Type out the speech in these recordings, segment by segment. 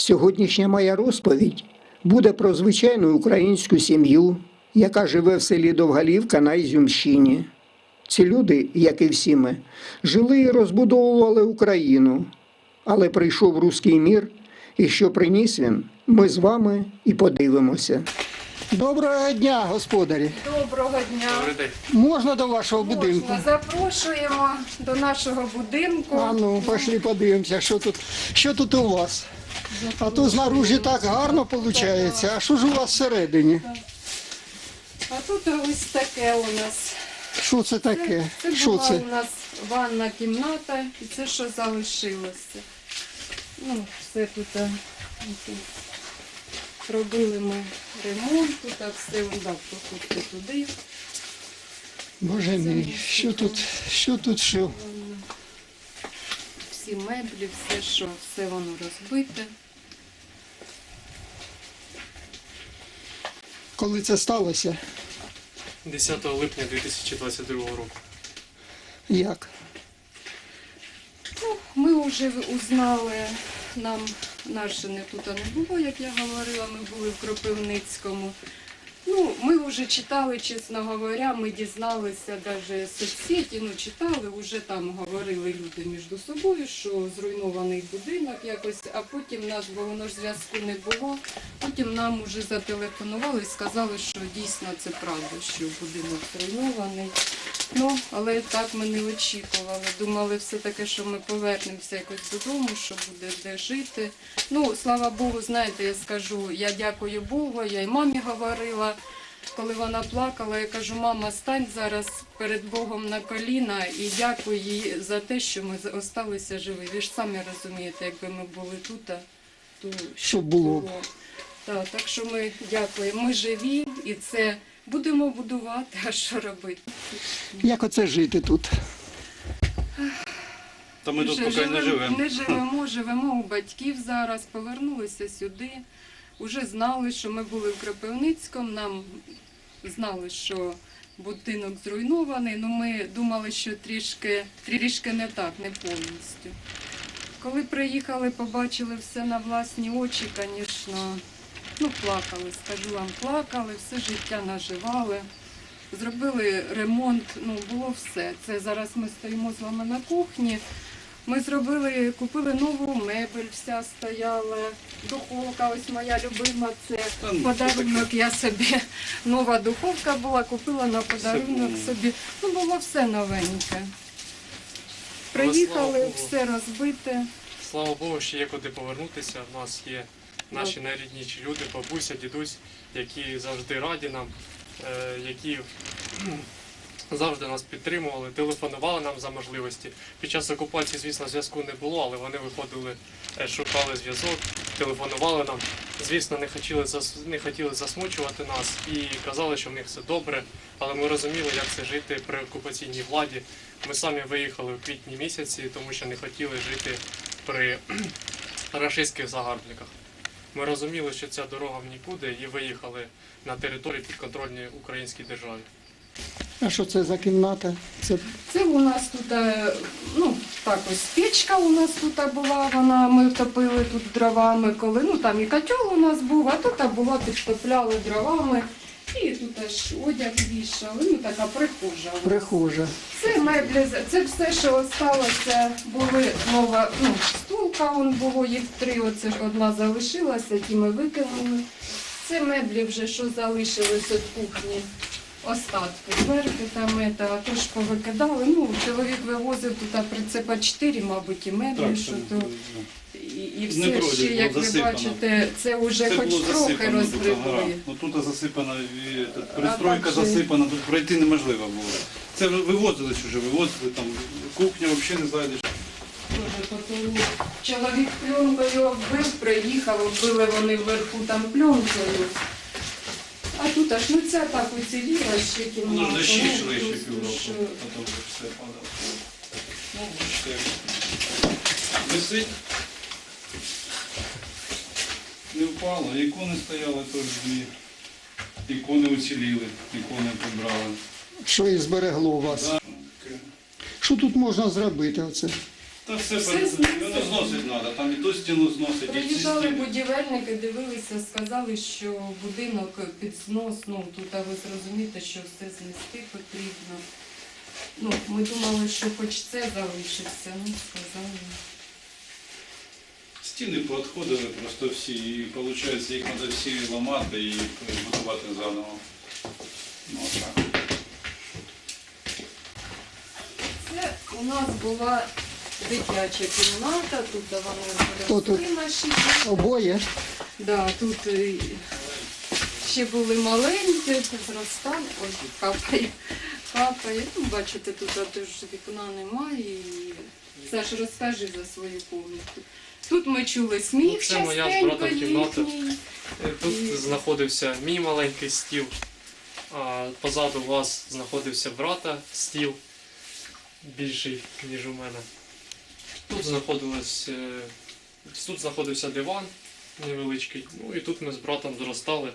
Сьогоднішня моя розповідь буде про звичайну українську сім'ю, яка живе в селі Довгалівка на Ізюмщині. Ці люди, як і всі ми, жили і розбудовували Україну, але прийшов руський мір, і що приніс він, ми з вами і подивимося. Доброго дня, господарі! Доброго дня. Добрий день. Можна до вашого будинку? Запрошуємо до нашого будинку. А ну, пошли подивимося, що тут, що тут у вас. А то знаружі так гарно виходить, а що ж у вас всередині? А тут ось таке у нас. Що це таке? Це Що була це? у нас ванна кімната і це що залишилося. Ну, все тут. а, тут. Робили ми ремонт, тут а все да, проходьте туди. Боже мій, що тут, що тут, що? Всі меблі, все, що все воно розбите. Коли це сталося? 10 липня 2022 року. Як? Ну, ми вже узнали, нам наше не тут не було, як я говорила, ми були в Кропивницькому. Ну, ми вже читали, чесно говоря, ми дізналися навіть соцсеті, ну читали, вже там говорили люди між собою, що зруйнований будинок якось, а потім нас, бо воно ж зв'язку не було. Потім нам вже зателефонували і сказали, що дійсно це правда, що будинок зруйнований. Ну, але так ми не очікували. Думали все-таки, що ми повернемося якось додому, що буде де жити. Ну, слава Богу, знаєте, я скажу, я дякую Богу, я й мамі говорила. Коли вона плакала, я кажу, мама, стань зараз перед Богом на коліна і дякую їй за те, що ми залишилися живі. Ви ж самі розумієте, якби ми були тут, то Що було? Так, так що ми дякуємо. Ми живі і це будемо будувати, а що робити? Як оце жити тут? Та ми тут Вже поки не живемо. Не живемо, живемо у батьків зараз, повернулися сюди. Уже знали, що ми були в Кропивницькому, нам знали, що будинок зруйнований, але ми думали, що трішки, трішки не так, не повністю. Коли приїхали, побачили все на власні очі, звісно, ну плакали, скажу вам, плакали, все життя наживали. Зробили ремонт, ну було все. Це зараз ми стоїмо з вами на кухні. Ми зробили, купили нову мебель, вся стояла, духовка, ось моя любима, це ну, подарунок. Я собі нова духовка була, купила на подарунок собі. Ну було все новеньке. Приїхали, все розбите. Слава Богу, що є куди повернутися. У нас є наші найрідніші люди, бабуся, дідусь, які завжди раді нам, е, які завжди нас підтримували, телефонували нам за можливості. Під час окупації, звісно, зв'язку не було, але вони виходили, е, шукали зв'язок, телефонували нам. Звісно, не хотіли не хотіли засмучувати нас і казали, що в них все добре. Але ми розуміли, як це жити при окупаційній владі. Ми самі виїхали в квітні місяці, тому що не хотіли жити при рашистських загарбниках. Ми розуміли, що ця дорога в нікуди і виїхали на територію підконтрольній українській державі. А що це за кімната? Це Це у нас тут, е, ну так ось печка у нас тут була, вона ми топили тут дровами, коли ну там і котел у нас був, а тут була підтопляли дровами. І тут аж одяг вішали, ну така прихожа. прихожа. Це меблі, це все, що осталося, були нова, ну, стулка, он було, їх три, оце ж одна залишилася, ті ми викинули. Це меблі вже, що залишились від кухні, остатки, дверки там, ета, а то ж повикидали. Ну, чоловік вивозив тут прицепа 4, мабуть, і меблі, Так, що то. І, і Не все пройде, ще, як ви засипано. бачите, це вже Це хоч було трохи засипано тут. Ну, тут засипана і, та, А пристройка так же- засипана, тут пройти неможливо було. Це вже вивозили вже, вивозили там, кухня взагалі не зайдеш. Дуже потолок. Чоловік пленкою оббив, приїхав, оббили вони вверху там пленкою. А тут аж ну ця так уціліла ще кімната. Ж дощі йшли ще півроку, то вже все падало. Ну, бачите, висить. Не впало, ікони стояли теж дві. Ікони уціліли, ікони прибрали. Що і зберегло вас? Да. Що тут можна зробити? Оце? Та все, Все перед- зносить. зносить треба, там і ту стіну зносить, і ці Приїжджали стіни. будівельники, дивилися, сказали, що будинок під знос, ну тут а ви зрозумієте, що все знести потрібно. Ну, ми думали, що хоч це залишиться, ну сказали. Стіни поотходили просто всі, і виходить, їх треба всі ламати і будувати заново. Ну, так. Це у нас була дитяча кімната, тут вони Отут. наші. Обоє. Да, тут е, ще були маленькі, зростали. Ой, капає, капає. Ну, бачите, тут а, теж вікна немає. І... Саш, розкажи за свою кімнату. Тут ми чули сміх Ну, це моя з братом кімната. їхній. Е, Тут знаходився мій маленький стіл, а позаду вас знаходився брата стіл, більший, ніж у мене. Тут знаходилось, е, тут знаходився диван невеличкий. Ну і тут ми з братом зростали,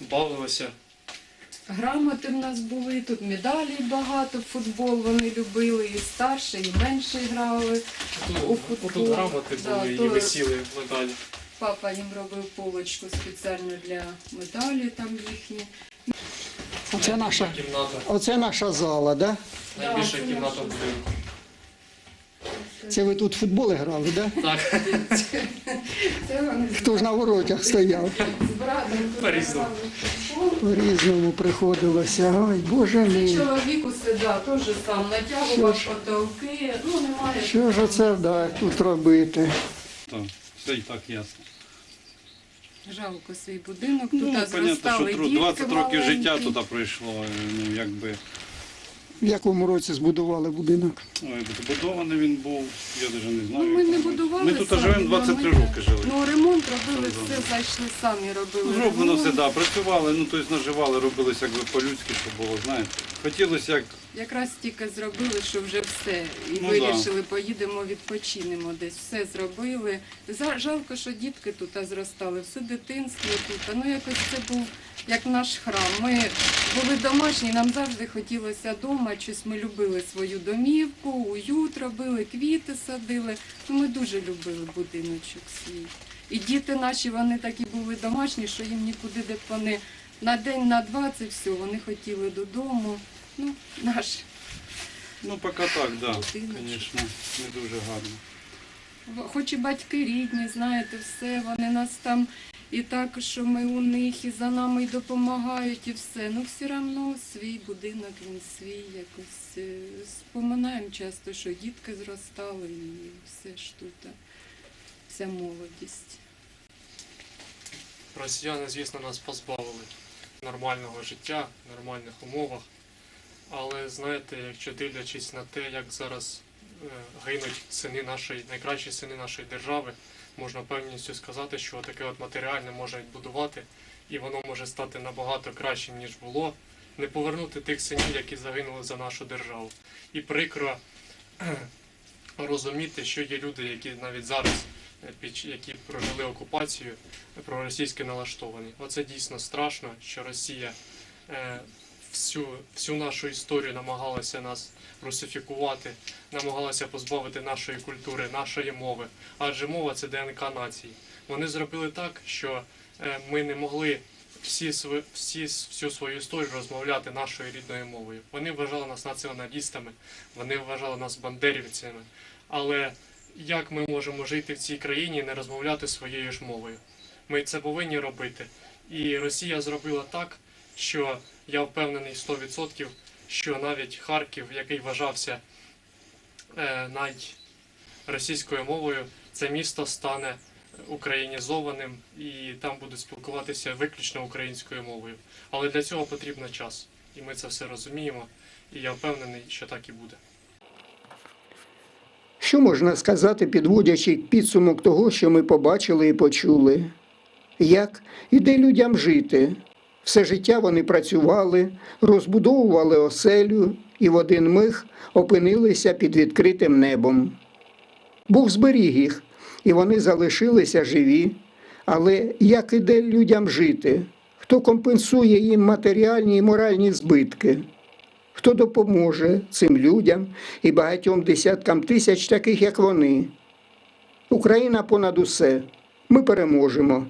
бавилися. Грамоти в нас були, тут медалі багато, футбол вони любили, і старші, і менші грали. У Тут, футбол. тут грамоти Да, були і то- висіли медалі. Папа їм робив полочку спеціально для медалі там їхні. Оце наша, Кімната. оце наша зала, да? Найбільша кімната в будинку. Це ви тут в футболи грали, да? Так, Це вони Хто ж на воротях стояв? з братом тут По-різному. грали в футбол. По-різному приходилося. Ой, Боже мій. Чоловік усе да, теж сам натягував потолки. Ну немає. Що ж оце да, тут робити? Так, все і так ясно. Жалко свій будинок. Ну, Тут понятно, що тру- дітки 20 років життя туди пройшло, ну якби. В якому році збудували будинок? Ой, будований він був, я навіть не знаю. Ну, ми не будували Ми тут живемо ну, 23 ми- роки жили. Ну ремонт робили, все зайшли самі робили. Зроблено ремонт. все, да, працювали, ну тобто наживали, робилося якби по-людськи, щоб було, знаєте. Хотілося як Якраз тільки зробили, що вже все. І Ну, вирішили, поїдемо відпочинемо десь. Все зробили. За- Жалко, що дітки тут зростали, все дитинство тут. А, Ну якось це був як наш храм. Ми були домашні, нам завжди хотілося вдома, щось ми любили свою домівку, уют робили, квіти садили. Ну, ми дуже любили будиночок свій. І діти наші, вони такі були домашні, що їм нікуди, де вони на день, на два, це все, вони хотіли додому. Ну, наш Ну, поки так, да. Звісно, не дуже гарно. Хоч і батьки рідні, знаєте, все, вони нас там і так, що ми у них, і за нами й допомагають, і все. Ну, все одно свій будинок, він свій якось. е, Споминаємо часто, що дітки зростали і все ж тут, вся молодість. Росіяни, звісно, нас позбавили нормального життя, нормальних умовах. Але знаєте, якщо дивлячись на те, як зараз е, гинуть сини нашої, найкращі сини нашої держави, можна певністю сказати, що таке от матеріальне може відбудувати, і воно може стати набагато кращим, ніж було, не повернути тих синів, які загинули за нашу державу. І прикро розуміти, що є люди, які навіть зараз, е, які прожили окупацію, проросійськи налаштовані. Оце дійсно страшно, що Росія е, всю, всю нашу історію намагалася нас русифікувати, намагалася позбавити нашої культури, нашої мови. Адже мова це ДНК нації. Вони зробили так, що е, ми не могли всі, всі, всю свою історію розмовляти нашою рідною мовою. Вони вважали нас націоналістами, вони вважали нас бандерівцями. Але як ми можемо жити в цій країні і не розмовляти своєю ж мовою? Ми це повинні робити. І Росія зробила так, що я впевнений 100%, що навіть Харків, який вважався е, найросійською мовою, це місто стане українізованим і там будуть спілкуватися виключно українською мовою. Але для цього потрібен час. І ми це все розуміємо. І я впевнений, що так і буде. Що можна сказати, підводячи підсумок того, що ми побачили і почули? Як і де людям жити? Все життя вони працювали, розбудовували оселю і в один миг опинилися під відкритим небом. Бог зберіг їх, і вони залишилися живі. Але як і де людям жити? Хто компенсує їм матеріальні і моральні збитки? хто допоможе цим людям і багатьом десяткам тисяч таких, як вони. Україна понад усе. Ми переможемо.